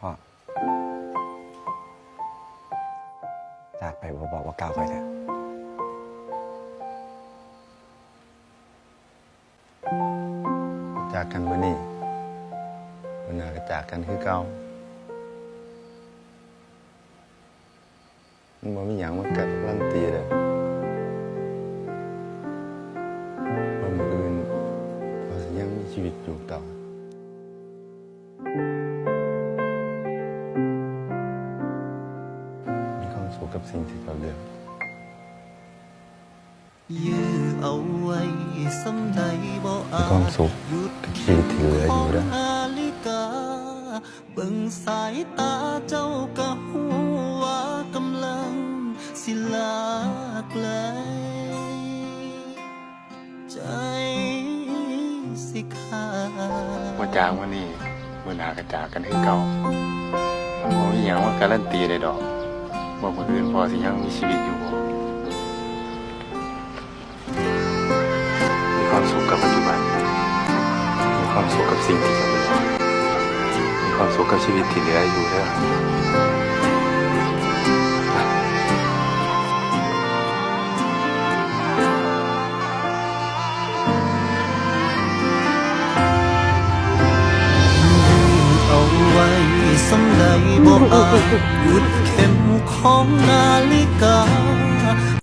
พ่อ จากไปบ่บอกว่าก้าวคอยเถอะจากกันวันนี้วันหน้าก็จากกันคือเก่ามันบ่มีหยังมันกัการันตีเลยว่ามืออื่นพอสิยังมีชีวิตอยู่ต่อ สุขกับสิ่งที่เราเลือกยื้อเอาไว้สำใดบ่มีอาความสุขหยุดกับชีวิตที่เหลืออยู่นะนาฬิกาเบิ่งสายตาเจ้าก็หูว่ากำลังสิลาไกลใจสิขาดว่าจากวันนี้มื่อหนาก็จากกันคือเก่ามันบ่มีหยังว่าการันตีได้ดอก ว่าคนอื่นพอสิยังมีชีวิตอยู่มีความสุขกับปัจจุบัน มีความสุขกับสิ่งที่จะเหลือมีความสุขกับชีวิตที่เหลืออยู่เด้อเอาไว้สำใดบ่อาจหยุดเข็ม ของนาฬิกา